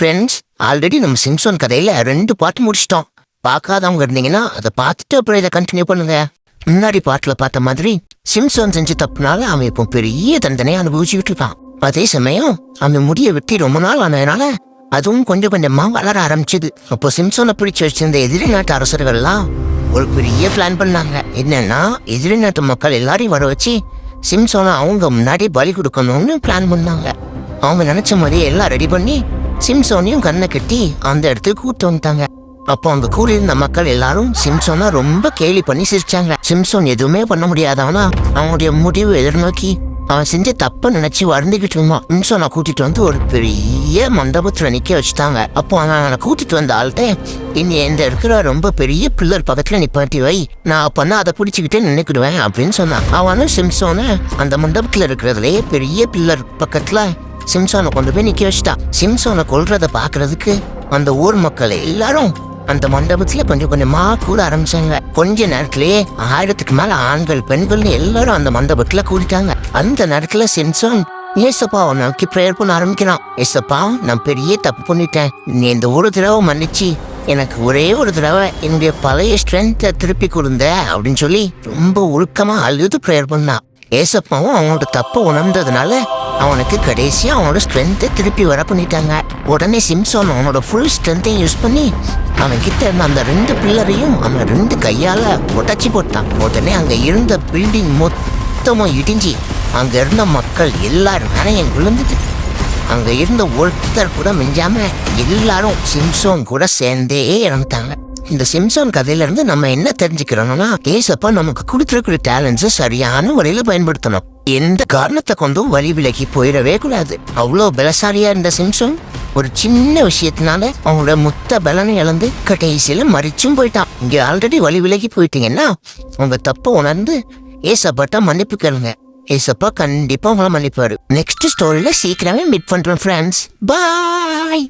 Friends already நம்ம சிம்சோன் கதையில ரெண்டு பாட்டு முடிச்சிட்டோம். பார்க்காதவங்க இருந்தீங்கன்னா அதை பார்த்துட்டு அப்புறம் இதை கண்டினியூ பண்ணுங்க. முன்னாடி பாட்டில் பார்த்த மாதிரி சிம்சோன் செஞ்ச தப்புனால அவன் இப்போ பெரிய தண்டனை அனுபவிச்சுக்கிட்டு இருப்பான் அதே சமயம் அந்த முடியை வெட்டி ரொம்ப நாள் ஆனதுனால அதுவும் கொஞ்சம் கொஞ்சமா வளர ஆரம்பிச்சது. அப்போ சிம்சோனை பிடிச்சு வச்சிருந்த எதிரி நாட்டு அரசர்கள்லாம் ஒரு பெரிய பிளான் பண்ணாங்க. என்னன்னா எதிரி நாட்டு மக்கள் எல்லாரையும் வர வச்சு சிம்சோனை அவங்க முன்னாடி பலி கொடுக்கணும்னு பிளான் பண்ணாங்க. அவங்க நினைச்ச மாதிரி எல்லாம் ரெடி பண்ணி சிம்சோனையும் கண்ணை கட்டி அந்த இடத்துக்கு கூட்டு வந்துட்டாங்க. அப்போ அங்க இருந்த மக்கள் எல்லாரும் சிம்சோனை ரொம்ப கேலி பண்ணி சிரிச்சாங்க. சிம்சோன் எதுவுமே பண்ண முடியாதவனா அவனுடைய முடிவு எதிர்நோக்கி அவன் செஞ்ச தப்ப நினைச்சு வருந்துகிட்டு இருந்தான். சிம்சோனை கூட்டிட்டு வந்து ஒரு பெரிய மண்டபத்துல நிக்க வச்சுட்டாங்க. அப்போ அவனை கூட்டிட்டு வந்த ஆள்கிட்ட இனி எந்த இருக்கிற ரொம்ப பெரிய பில்லர் பக்கத்துல நிப்பாட்டி வை. நான் பண்ண அதை பிடிச்சிக்கிட்டே நினைக்கிடுவேன் அப்படின்னு சொன்னான். அவனும் சிம்சோனை அந்த மண்டபத்துல இருக்கிறதுலயே பெரிய பில்லர் பக்கத்துல சிம்சோனை கொண்டு போய் நிக்க வச்சுட்டான் சிம்சோனை கொல்றத பாக்குறதுக்கு அந்த ஊர் மக்கள் எல்லாரும் அந்த மண்டபத்துல கொஞ்சம் கொஞ்சமா கூட ஆரம்பிச்சாங்க. கொஞ்ச நேரத்திலேயே ஆயிரத்துக்கு மேல ஆண்கள் பெண்கள்னு எல்லாரும் அந்த மண்டபத்துல கூடிட்டாங்க. அந்த நேரத்துல சிம்சோன் ஏசப்பாவை நோக்கி ப்ரேயர் பண்ண ஆரம்பிக்கிறான். ஏசப்பா நான் பெரிய தப்பு பண்ணிட்டேன். நீ இந்த ஒரு தடவை மன்னிச்சு எனக்கு ஒரே ஒரு தடவை என்னுடைய பழைய ஸ்ட்ரென்த்தை திருப்பி கொடுந்த அப்படின்னு சொல்லி ரொம்ப உருக்கமாக அழுது ப்ரேயர் பண்ணான் ஏசப்பாவும் அவனோட தப்பை உணர்ந்ததுனால அவனுக்கு கடைசியாக அவனோட ஸ்ட்ரென்த்தை திருப்பி வர பண்ணிட்டாங்க. உடனே சிம்சோன் அவனோட ஃபுல் ஸ்ட்ரென்த்தையும் யூஸ் பண்ணி அவன் கிட்ட இருந்த அந்த ரெண்டு பில்லரையும் அவன் ரெண்டு கையால் உடச்சி போட்டான். உடனே அங்கே இருந்த பில்டிங் மொத்தமும் இடிஞ்சி அங்கே இருந்த மக்கள் எல்லாரும் மேலையும் விழுந்துட்டு அங்கே இருந்த ஒருத்தர் கூட மிஞ்சாமல் எல்லாரும் சிம்சோன் கூட சேர்ந்தே இறந்துட்டாங்க. இந்த சிம்சான் கதையில இருந்து நம்ம என்ன தெரிஞ்சுக்கிறோம்னா ஏசப்பா நமக்கு கொடுத்துருக்கிற டேலண்ட்ஸை சரியான முறையில பயன்படுத்தணும். எந்த காரணத்தை கொண்டும் வழி விலகி போயிடவே கூடாது. அவ்வளோ பலசாலியா இருந்த சிம்சன் ஒரு சின்ன விஷயத்தினால அவங்களோட முத்த பலனை இழந்து கடைசியில மறிச்சும் போயிட்டான். இங்க ஆல்ரெடி வழி விலகி போயிட்டீங்கன்னா உங்க தப்ப உணர்ந்து ஏசப்பாட்ட மன்னிப்பு கேளுங்க. ஏசப்பா கண்டிப்பா உங்களை மன்னிப்பாரு. நெக்ஸ்ட் ஸ்டோரியில சீக்கிரமே மீட் பண்றேன் ஃப்ரெண்ட்ஸ் பாய்